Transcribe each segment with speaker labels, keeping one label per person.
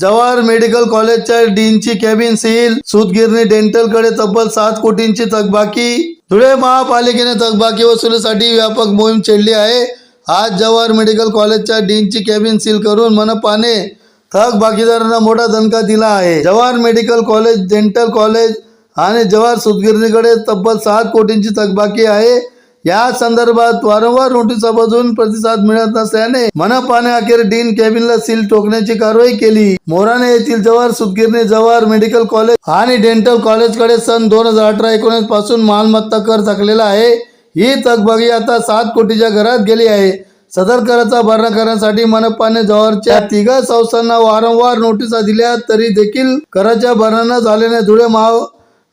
Speaker 1: Jawahar medical कॉलेजच्या डीनची cabin seal सूतगिरणी डेंटलकडे तब्बल सात कोटींची थकबाकी. धुळे महापालिकेने थकबाकी वसुलीसाठी व्यापक मोहीम छेडली आहे. आज जवाहर मेडिकल कॉलेजच्या डीनची कॅबिन सील करून मनपाने थक बाकीदारांना मोठा दणका दिला आहे. Jawahar medical college dental college आणि जवाहर सुतगिरणीकडे तब्बल सात कोटींची थकबाकी आहे. या संदर्भात वारंवार नोटिसापासून प्रतिसाद मिळत नसल्याने मनपाने अखेर डीन कॅबिनला सील ठोकण्याची कारवाई केली. मोराने येथील जवाहर सुतगिरणी जवाहर मेडिकल कॉलेज आणि डेंटल कॉलेजकडे सन दोन हजार अठरा एकोणीसपासून मालमत्ता कर थकलेला आहे. ही थकबाकी आता सात कोटीच्या घरात गेली आहे. सदर कराचा भरणा करण्यासाठी मनपाने जवळच्या तिघा संस्थांना वारंवार नोटिसा दिल्या तरी देखील कराच्या भरणा झाल्याने धुळे महा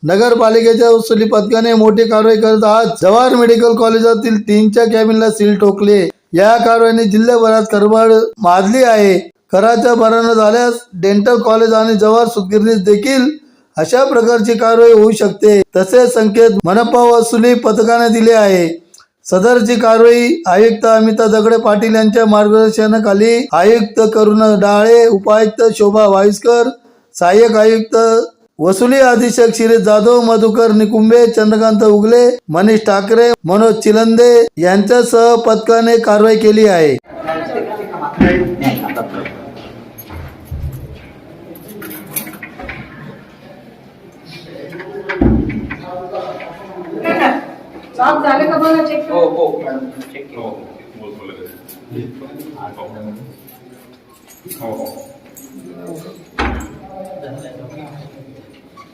Speaker 1: नगरपालिकेच्या वसुली पथकाने मोठी कारवाई करत आज जवाहर मेडिकल कॉलेजातील तीनच्या कॅबिनला सील ठोकले. या कारवाईने जिल्ह्याभरात करबाड माजली आहे. कराच्या भरानं झाल्यास डेंटल कॉलेज आणि जवाहर सुतगिरणीस देखील अशा प्रकारची कारवाई होऊ शकते. तसेच संकेत मनपा वसुली पथकाने दिले आहे. सदरची कारवाई आयुक्त अमिता दगडे पाटील यांच्या मार्गदर्शनाखाली आयुक्त करुणा डाळे उपायुक्त शोभा वाईसकर सहाय्यक आयुक्त वसुली अधीक्षक शिरीष जाधव मधुकर निकुंबे चंद्रकांत उगले मनीष ठाकरे मनोज चिलंदे यांच्यासह पथकाने कारवाई केली आहे.
Speaker 2: साफ झाले का बघा चेक
Speaker 3: हो.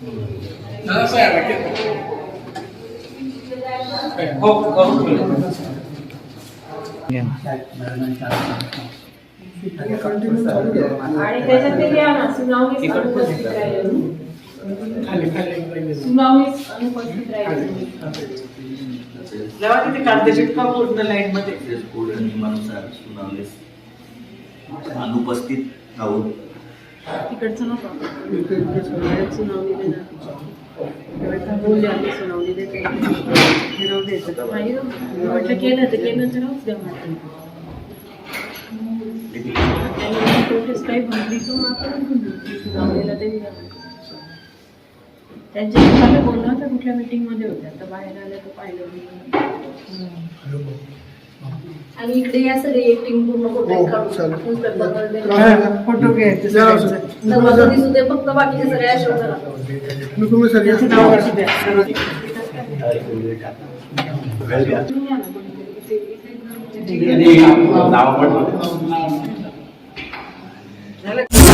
Speaker 2: आणि त्याच्यात ते लिहा ना सुनावणी अनुपस्थित राहिली सुनावणी अनुपस्थित राहिली
Speaker 4: जेव्हा तिथे काढते चिटका पूर्ण लाईन मध्ये
Speaker 5: कोड नियमानुसार सुनावलेस अनुपस्थित आहोत
Speaker 2: तिकडचं नको. सुनावणी देणार. बोलले आम्ही सुनावणी देते. राहू द्यायचं नाही द्यायचं. म्हटलं केलं तर केलं तर राहूच द्या म्हटलं. त्यांनी प्रोटेस्ट काही भरली तो आपण सुनावणीला ते. त्यांच्या बोललो होतं कुठल्या मीटिंगमध्ये होत्या तर बाहेर आल्या तर पाहिलं.
Speaker 6: आणि इकडे या सर रेटिंग पूर्ण हो, चालेल. काय आहे?
Speaker 4: फोटो घ्यायचे जरा सगळ्यांचे. सगळ्यांचे.
Speaker 6: दिसू दे फक्त बाकीचे सगळे show करा.
Speaker 4: मी तुम्ही सगळे त्याचं नाव असू द्या सर्व.
Speaker 2: तुम्ही या ना कोणीतरी. इथे- इथे
Speaker 3: एकदम- नाव पण झालं?